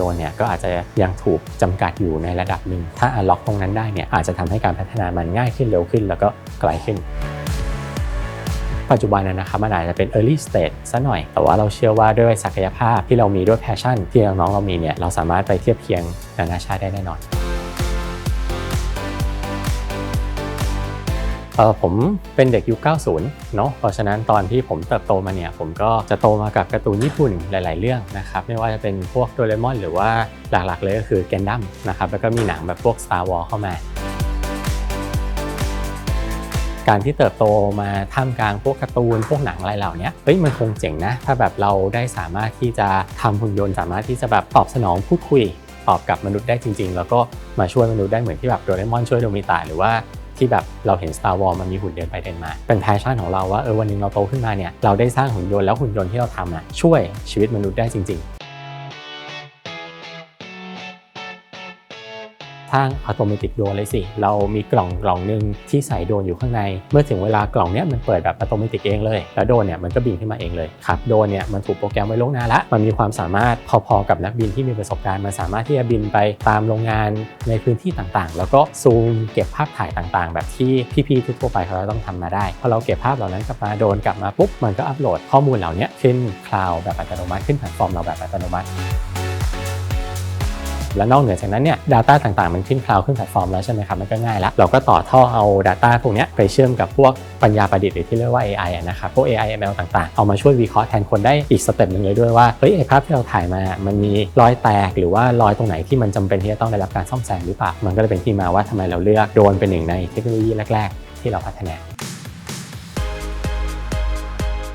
รนเนี่ยก็อาจจะยังถูกจำกัดอยู่ในระดับหนึ่ง ถ้าอัลล็อกตรงนั้นได้เนี่ยอาจจะทำให้การพัฒนามันง่ายขึ้นเร็วขึ้น แล้วก็ไกลขึ้นปัจจุบันนะครับมันอาจจะเป็น early stage ซะหน่อย แต่ว่าเราเชื่อว่าด้วยศักยภาพที่เรามีด้วย passion ที่น้องๆเรามีเนี่ยเราสามารถไปเทียบเคียงนานาชาติได้แน่นอน ออผมเป็นเด็กยุค 90 เนาะเพราะฉะนั้นตอนที่ผมเติบโตมาเนี่ย ผมก็จะโตมากับการ์ตูนญี่ปุ่นหลาย ๆ เรื่องนะครับ ไม่ว่าจะเป็นพวกโดเรมอนหรือว่าหลัก ๆ เลยก็คือแกนดัมนะครับ แล้วก็มีหนังแบบพวก Star Wars เข้ามาการที่เติบโตมาท่ามกลางพวกการ์ตูนพวกหนังอะไรเหล่านี้เฮ้ยมันคงเจ๋งนะ ถ้าแบบเราได้สามารถที่จะทำหุ่นยนต์สามารถที่จะแบบตอบสนองพูดคุย ตอบกับมนุษย์ได้จริง ๆ แล้วก็มาช่วยมนุษย์ได้เหมือนที่แบบโดเรมอนช่วยโดมิตะหรือว่า ที่แบบเราเห็น Star Wars มันมีหุ่นเดินไปเดินมา เป็นแพชชั่นของเราว่าเออวันหนึงเราโตขึ้นมาเนี่ยเราได้สร้างหุ่นยนต์แล้วหุ่นยนต์ที่เราทำอะช่วยชีวิตมนุษย์ได้จริง ๆสร้างอัตโนมัติโดนเลยสิ เรามีกล่องกล่องหนึ่งที่ใส่โดนอยู่ข้างใน เมื่อถึงเวลากล่องเนี้ยมันเปิดแบบอัตโนมัติเองเลย แล้วโดนเนี่ยมันก็บินขึ้นมาเองเลยครับโดนเนี่ยมันถูกโปรแกรมไว้ล่วงหน้าละมันมีความสามารถพอๆกับนักบินที่มีประสบการณ์มันสามารถที่จะบินไปตามโรงงานในพื้นที่ต่างๆ แล้วก็ซูมเก็บภาพถ่ายต่างๆ แบบที่พี่ๆทั่วไปเขาต้องทำมาได้พอเราเก็บภาพเหล่านั้นกลับมาโดนกลับมาปุ๊บมันก็อัปโหลดข้อมูลเหล่านี้ขึ้นคลาวด์แบบอัตโนมัติขึ้นแพลตฟอร์มเราแบบอัตโนมัติ และนอกเหนือจากนั้นเนี่ย Data ต่างๆ มันขึ้นคลาวด์ขึ้นแพลตฟอร์มแล้วใช่ไหมครับ มันก็ง่ายและเราก็ต่อท่อเอา Data พวกนี้ไปเชื่อมกับพวกปัญญาประดิษฐ์หรือที่เรียกว่า AI นะครับพวก AI ML ต่างๆ เอามาช่วยวิเคราะห์แทนคนได้อีกสเต็ปหนึ่งเลยด้วยว่าเฮ้ยไอภาพที่เราถ่ายมา มันมีรอยแตกหรือว่ารอยตรงไหนที่มันจำเป็นที่จะต้องได้รับการซ่อมแซมหรือเปล่ามันก็เลยเป็นที่มาว่าทำไมเราเลือกโดรนเป็นหนึ่งในเทคโนโลยีแรก ๆ ที่เราพัฒนา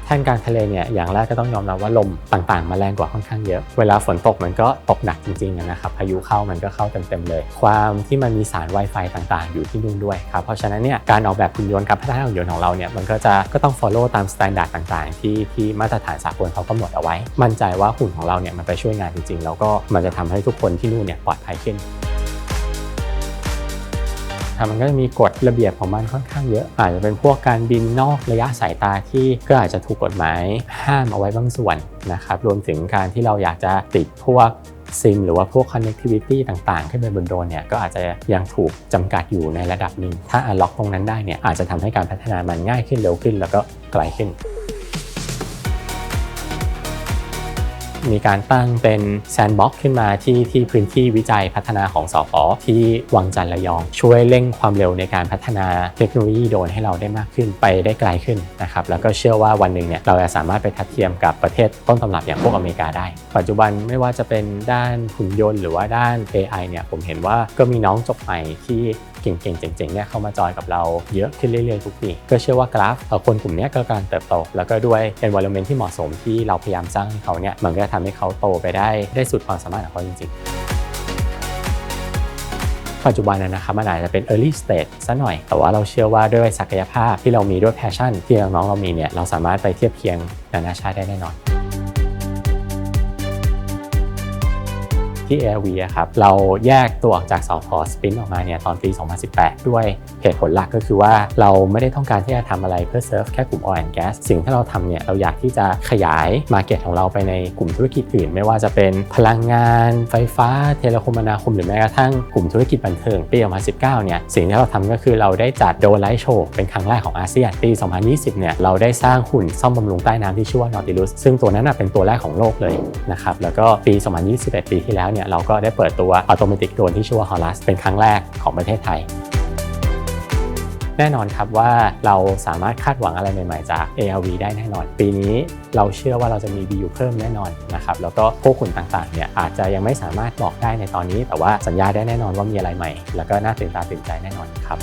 แท่นกลางทะเลเนี่ยอย่างแรกก็ต้องยอมรับว่าลมต่างๆ มาแรงกว่าค่อนข้างเยอะ เวลาฝนตกมันก็ตกหนักจริงๆนะครับพายุเข้ามันก็เข้าเต็มๆเลย ความที่มันมีสาร Wi-Fi ต่างๆ อยู่ที่นู่นด้วยครับเพราะฉะนั้นเนี่ยการออกแบบหุ่นยนต์การพัฒนาหุ่นยนต์ของเราเนี่ยมันก็จะก็ต้อง follow ตาม standard ต่างๆ ที่ที่มาตรฐานสากลเขากำหนดเอาไว้ มั่นใจว่าหุ่นของเราเนี่ยมันไปช่วยงานจริงๆ แล้วก็มันจะทำให้ทุกคนที่นู่นเนี่ยปลอดภัยขึ้น มันก็จะมีกฎระเบียบของมันค่อนข้างเยอะ อาจจะเป็นพวกการบินนอกระยะสายตาที่ก็อาจจะถูกกฎหมายห้ามเอาไว้บางส่วนนะครับรวมถึงการที่เราอยากจะติดพวกซิมหรือว่าพวก connectivity ต่างๆ ขึ้นไปบนโดรนเนี่ยก็อาจจะยังถูกจำกัดอยู่ในระดับหนึ่งถ้าอันล็อกตรงนั้นได้เนี่ยอาจจะทำให้การพัฒนามันง่ายขึ้นเร็วขึ้น แล้วก็ไกลขึ้น มีการตั้งเป็นแซนด์บ็อกขึ้นมาที่ที่พื้นที่วิจัยพัฒนาของสอพอที่วังจันทร์ระยอง ช่วยเร่งความเร็วในการพัฒนาเทคโนโลยีโดรนให้เราได้มากขึ้นไปได้ไกลขึ้นนะครับแล้วก็เชื่อว่าวันหนึ่งเนี่ยเราจะสามารถไปทัดเทียมกับประเทศต้นตำรับอย่างพวกอเมริกาได้ ปัจจุบันไม่ว่าจะเป็นด้านหุ่นยนต์ หรือว่าด้าน AI เนี่ยผมเห็นว่าก็มีน้องจบใหม่ที่ เก่งๆเจ๋งๆเนี่ยเข้ามาจอยกับเราเยอะขึ้นเรื่อยๆทุกปีก็เชื่อว่ากราฟเอ่อคนกลุ่มนี้ก็กำลังเติบโต แล้วก็ด้วย environment ที่เหมาะสมที่เราพยายามสร้างให้เขาเนี่ยมันก็จะทำให้เขาโตไปได้ได้สุดความสามารถของเขาจริงๆปัจจุบันนะครับมันอาจจะเป็น early stage ซะหน่อย แต่ว่าเราเชื่อว่าด้วยศักยภาพที่เรามีด้วย passion ที่น้องๆเรามีเนี่ยเราสามารถไปเทียบเคียงนานาชาติได้แน่นอน ที่ ARV อะครับเราแยกตัวออกจากสอพอสปินออกมาเนี่ยตอนปี 2018 ด้วยเหตุผลหลักก็คือว่าเราไม่ได้ต้องการที่จะทำอะไรเพื่อเซิร์ฟแค่กลุ่ม oil and gas สิ่งที่เราทำเนี่ยเราอยากที่จะขยาย Market ของเราไปในกลุ่มธุรกิจอื่น ไม่ว่าจะเป็นพลังงาน ไฟฟ้า เทเลคมนาคมหรือแม้กระทั่งกลุ่มธุรกิจบันเทิงปี 2019 เนี่ยสิ่งที่เราทำก็คือเราได้จัดโดไลท์โชว์เป็นครั้งแรกของอาเซียนปี 2020 เนี่ยเราได้สร้างหุ่นซ่อมบำรุงใต้น้ำที่ชื่อว่า Nautilus ซึ่งตัวนั้นเป็นตัวแรกของโลกเลยนะครับแล้วก็ปี 2021 ปีที่แล้วเนี่ยเราก็ได้เปิดตัวอัตโนมัติโดรนที่ชื่อว่า Horus เป็นครั้งแรกของประเทศไทย แน่นอนครับว่าเราสามารถคาดหวังอะไรใหม่ๆ จาก ARV ได้แน่นอน ปีนี้เราเชื่อว่าเราจะมี BU เพิ่มแน่นอนนะครับแล้วก็พวกขุนต่างๆเนี่ยอาจจะยังไม่สามารถบอกได้ในตอนนี้ แต่ว่าสัญญาได้แน่นอนว่ามีอะไรใหม่ แล้วก็น่าตื่นตาตื่นใจแน่นอนครับ